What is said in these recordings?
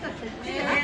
Gracias.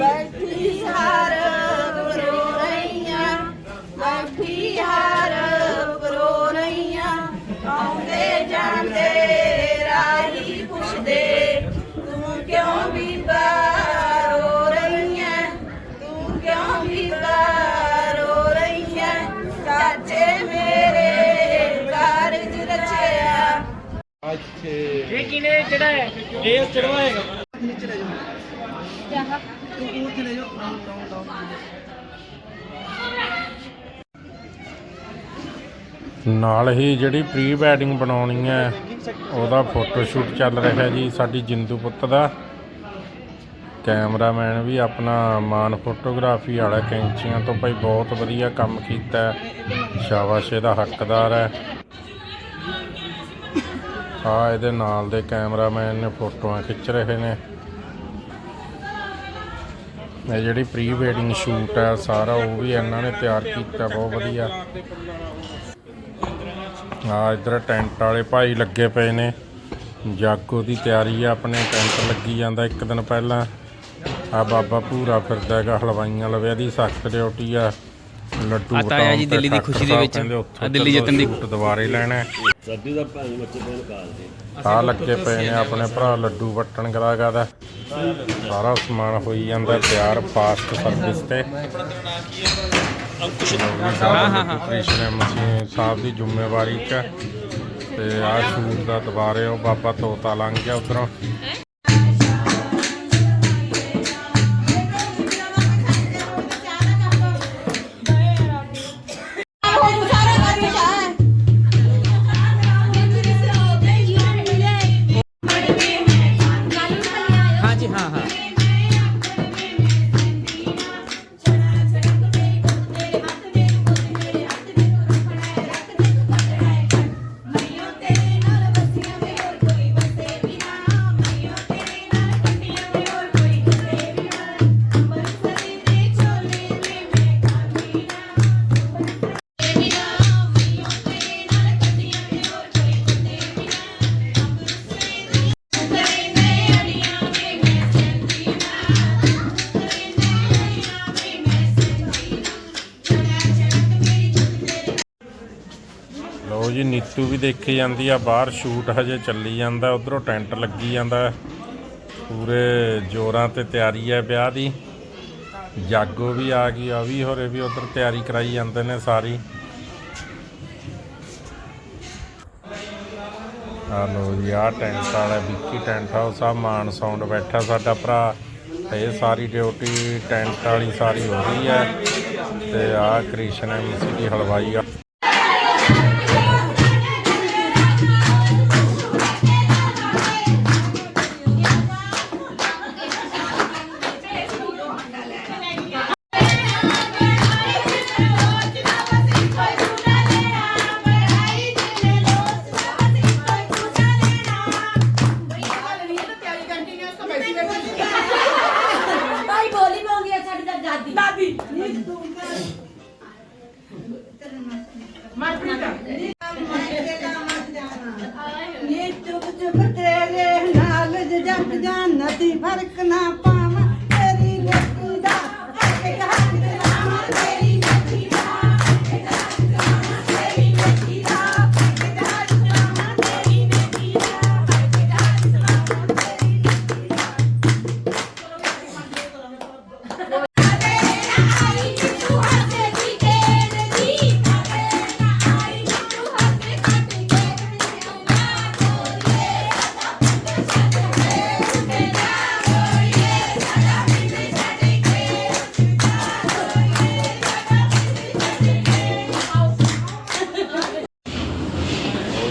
ਬੈਠੀ ਹਾਰ ਰੋ ਰਹੀਆਂ ਬੈਠੀ ਹਾਰ ਰੋ ਰਹੀਆਂ। ਆਉਂਦੇ ਜਾਂਦੇ ਰਾਹੀ ਪੁੱਛਦੇ ਤੂੰ ਕਿਉਂ ਵੀ ਰੋ ਰਹੀਆਂ? ਤੂੰ ਕਿਉਂ ਵੀ ਰੋ ਰਹੀਆਂ? ਚਾਚੇ ਮੇਰੇ ਕਾਰਜ ਰਚਿਆ। ਅੱਛੇ ਇਹ ਕਿਨੇ ਜਿਹੜਾ ਹੈ ਇਹ ਚੜਵਾਏਗਾ। ਨਾਲ ਹੀ ਜਿਹੜੀ ਪ੍ਰੀ ਵੈਡਿੰਗ ਬਣਾਉਣੀ ਹੈ, ਉਹਦਾ ਫੋਟੋ ਸ਼ੂਟ ਚੱਲ ਰਿਹਾ ਜੀ, ਸਾਡੀ ਜਿੰਦੂ ਪੁੱਤ ਦਾ। ਕੈਮਰਾਮੈਨ ਵੀ ਆਪਣਾ ਮਾਨ ਫੋਟੋਗ੍ਰਾਫੀ ਵਾਲਾ ਕੈਂਚੀਆਂ ਤੋਂ ਭਾਈ ਬਹੁਤ ਵਧੀਆ ਕੰਮ ਕੀਤਾ ਹੈ। ਸ਼ਾਬਾਸ਼, ਇਹਦਾ ਹੱਕਦਾਰ ਹੈ। ਆ ਇਹਦੇ ਨਾਲ ਦੇ ਕੈਮਰਾਮੈਨ ਨੇ ਫੋਟੋਆਂ ਖਿੱਚ ਰਹੇ ਨੇ। ਇਹ ਜਿਹੜੀ ਪ੍ਰੀ ਵੈਡਿੰਗ ਸ਼ੂਟ ਹੈ ਸਾਰਾ ਉਹ ਵੀ ਇਹਨਾਂ ਨੇ ਤਿਆਰ ਕੀਤਾ ਬਹੁਤ ਵਧੀਆ। ਆ ਇਧਰ ਟੈਂਟ ਵਾਲੇ ਭਾਈ ਲੱਗੇ ਪਏ ਨੇ। ਜਾਗੋ ਦੀ ਤਿਆਰੀ ਆ ਆਪਣੇ ਟੈਂਟ ਲੱਗੀ ਜਾਂਦਾ ਇੱਕ ਦਿਨ ਪਹਿਲਾਂ। ਆ ਬਾਬਾ ਪੂਰਾ ਫਿਰਦਾ ਹੈਗਾ ਹਲਵਾਈਆਂ ਲਵਿਆ ਦੀ ਸਖਤ ਡਿਊਟੀ ਆ। ਲੱਡੂ ਆ ਤਾਇਆ ਜੀ ਦਿੱਲੀ ਦੀ ਖੁਸ਼ੀ ਦੇ ਵਿੱਚ। ਆ ਦਿੱਲੀ ਜਿੱਤਣ ਦੀ- ਦੁਬਾਰੇ ਲੈਣਾ ਸਰਦੀ ਦਾ ਭਾਵੇਂ ਬੱਚੇ ਕੋਲ ਕਾਲਦੇ ਆ ਲੱਗੇ ਪਏ ਨੇ ਆਪਣੇ ਭਰਾ ਲੱਡੂ ਵਟਣ ਗਲਾਗਾ ਦਾ। ਸਾਰਾ ਸਮਾਨ ਹੋਈ ਜਾਂਦਾ ਤਿਆਰ ਫਾਸਟ ਸਰਵਿਸ ਤੇ। ਹਾਂ ਹਾਂ ਹਾਂ। ਕ੍ਰਿਸ਼ਨ ਮਸੀਹ ਸਾਹਿਬ ਦੀ ਜ਼ਿੰਮੇਵਾਰੀ ਚ। ਤੇ ਆ ਸ਼ੂਟ ਦਾ ਦੁਬਾਰੇ ਉਹ ਬਾਬਾ ਤੋਤਾ ਲੰਘ ਗਿਆ ਉਧਰੋਂ। ਜੀ, ਨੀਤੂ ਵੀ ਦੇਖੀ ਜਾਂਦੀ ਆ, ਬਾਹਰ ਸ਼ੂਟ ਹਜੇ ਚੱਲੀ ਜਾਂਦਾ, ਉਧਰੋਂ ਟੈਂਟ ਲੱਗੀ ਜਾਂਦਾ। ਪੂਰੇ ਜੋਰਾਂ ਤੇ ਤਿਆਰੀ ਹੈ ਵਿਆਹ ਦੀ। ਜਾਗੋ ਵੀ ਆ ਗਈ, ਆ ਵੀ ਹੋਰੇ ਵੀ ਉਧਰ ਤਿਆਰੀ ਕਰਾਈ ਜਾਂਦੇ ਨੇ ਸਾਰੀ। ਆ ਲੋ ਜੀ ਆ ਟੈਂਟ ਵਾਲਾ, ਵਿੱਕੀ ਟੈਂਟ ਹਾਊਸ ਆ, ਮਾਨ ਸਾਊਂਡ ਬੈਠਾ ਸਾਡਾ ਭਰਾ। ਇਹ ਸਾਰੀ ਡਿਊਟੀ ਟੈਂਟ ਵਾਲੀ ਸਾਰੀ ਹੋ ਰਹੀ ਹੈ ਤੇ ਆ ਕ੍ਰਿਸ਼ਨ ਐਮਸੀ ਹਲਵਾਈ ਆ। ਜੱਗ ਜਾਨਤੀ ਫ਼ਰਕ ਨਾ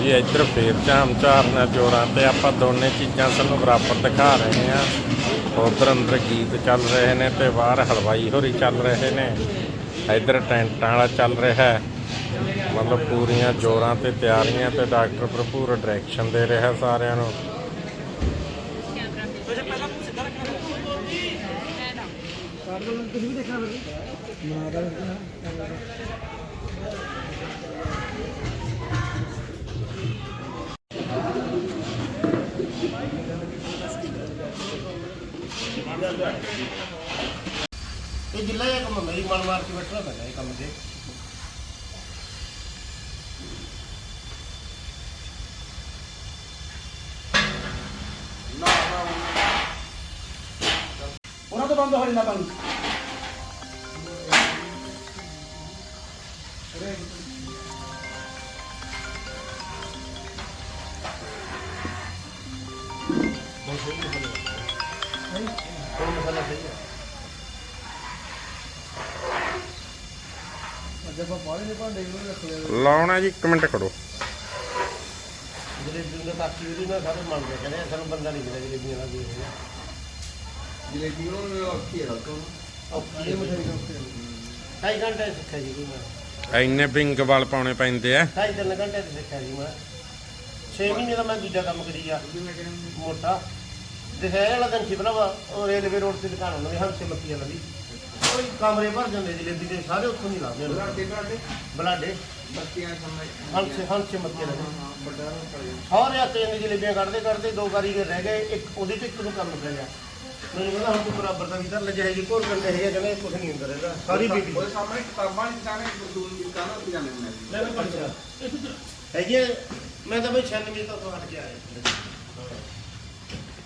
ਜੀ ਇੱਧਰ ਫੇਰ ਝਾਮ ਝਾਰਨਾ ਜੋਰਾਂ ਤੇ ਆਪਾਂ ਦੋਨੇ ਚੀਜ਼ਾਂ ਸਾਨੂੰ ਬਰਾਬਰ ਦਿਖਾ ਰਹੇ ਆ ਉਧਰ ਅੰਦਰ ਗੀਤ ਚੱਲ ਰਹੇ ਨੇ ਤੇ ਬਾਹਰ ਹਲਵਾਈ ਹੋਰੀ ਚੱਲ ਰਹੇ ਨੇ। ਇੱਧਰ ਟੈਂਟਾਂ ਵਾਲਾ ਚੱਲ ਰਿਹਾ ਹੈ। ਮਤਲਬ ਪੂਰੀਆਂ ਜੋਰਾਂ ਤੇ ਤਿਆਰੀਆਂ ਤੇ ਡਾਕਟਰ ਭਰਪੂਰ ਡਾਇਰੈਕਸ਼ਨ ਦੇ ਰਿਹਾ ਸਾਰਿਆਂ ਨੂੰ। ਇਹ ਜਿੱਲਾ ਇਹ ਕੰਮ ਮੇਰੀ ਮਨ ਮਾਰ ਕੇ ਬੈਠਣਾ ਪੈਂਦਾ ਇਹ ਕੰਮ ਤੇ। ਉਹਨਾਂ ਤੋਂ ਬੰਦ ਹੋ ਜਾਂਦਾ ਪਾਣੀ ਹੋਰ ਮਸਾਲਾ ਸਹੀ ਹੈ। ਲਾਉਣਾ ਜੀ 1 ਮਿੰਟ ਕਰੋ ਜਲੇਬੀ ਦਾ ਤਾਕੀ ਉਹਦੀ ਨਾ ਸਾਰੇ ਮੰਨ ਗਏ ਕਹਿੰਦੇ ਸਾਨੂੰ ਬੰਦਾ ਨਹੀਂ ਮਿਲਿਆ ਜਲੇਬੀਆਂ ਦਾ ਦੇ ਰਿਹਾ ਜਲੇਬੀ ਉਹਨਾਂ ਨੂੰ ਔਖੀ ਹੈ ਰੱਖੋ ਔਖੀ ਮਠਾਈ ਦਾ ਢਾਈ ਘੰਟੇ ਸਿੱਖਿਆ ਜੀ ਮੈਂ। ਇੰਨੇ ਬਿੰਗ ਵਾਲ ਪਾਉਣੇ ਪੈਂਦੇ ਆ। ਢਾਈ ਤਿੰਨ ਘੰਟੇ ਤੇ ਸਿੱਖਿਆ ਜੀ ਮੈਂ। 6 ਮਹੀਨੇ ਦਾ ਮੈਂ ਦੂਜਾ ਕੰਮ ਕਰੀ ਆ। ਮੋਟਾ। ਦਿਖਾਇਆ ਵਾਲਾ ਦਿਨ ਸੀ ਭਰਾਵਾ ਉਹ ਰੇਲਵੇ ਰੋਡ ਤੇ ਦੁਕਾਨ ਉਹਨਾਂ ਦੀ ਹੰਸੇ ਮੱਕੀ ਵਾਲਾ। ਕੋਈ ਕਮਰੇ ਭਰ ਜਾਂਦੇ ਜਲੇਬੀ ਦੇ ਸਾਰੇ ਉੱਥੋਂ ਨਹੀਂ ਲਾਉਂਦੇ ਬਲਾਡੇ ਬਲਾਡੇ? ਬਲਾਡੇ। ਬੱਤੀਆਂ ਸਮਝ ਹੰਸੇ ਹੰਸੇ ਮੱਕੀ ਵਾਲਾ। ਵੱਡਾ ਪੜ ਗਿਆ ਸਾਰੇ ਆਤੇ ਇੰਨੀ ਜਲੇਬੀਆਂ ਕੱਢਦੇ ਕੱਢਦੇ ਦੋ ਕਾਰੀਗਰ ਰਹਿ ਗਏ ਇੱਕ ਉਹਦੇ ਤੇ ਇੱਕ ਨੂੰ ਕੰਮ ਪੈ ਗਿਆ। ਮੈਨੂੰ ਕਹਿੰਦਾ ਹੁਣ ਤੂੰ ਬਰਾਬਰ ਦਾ ਵੀ ਧਰ ਲੈ ਜਿਹੇ ਜੀ ਕੋਲ ਕੰਡੇ ਹੈਗੇ ਕਹਿੰਦੇ ਕੁਝ ਨਹੀਂ ਹੁੰਦਾ ਰਹਿੰਦਾ ਸਾਰੀ ਬੀਬੀ। ਉਹਦੇ ਸਾਹਮਣੇ ਕਿਤਾਬਾਂ ਦੀ ਦੁਕਾਨ ਹੈ ਦੀ ਦੁਕਾਨ ਉੱਥੇ ਜਾਂਦੇ ਹੁੰਦੇ ਸੀ ਲੈ ਮੈਂ ਪੜਿਆ ਹੈਗੀ ਮੈਂ ਤਾਂ ਬਈ 96 ਤੋਂ ਹਟ ਕੇ ਆਇਆ।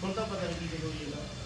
ਹੁਣ ਤਾਂ ਪਤਾ ਨਹੀਂ ਕੀ ਹੋਈ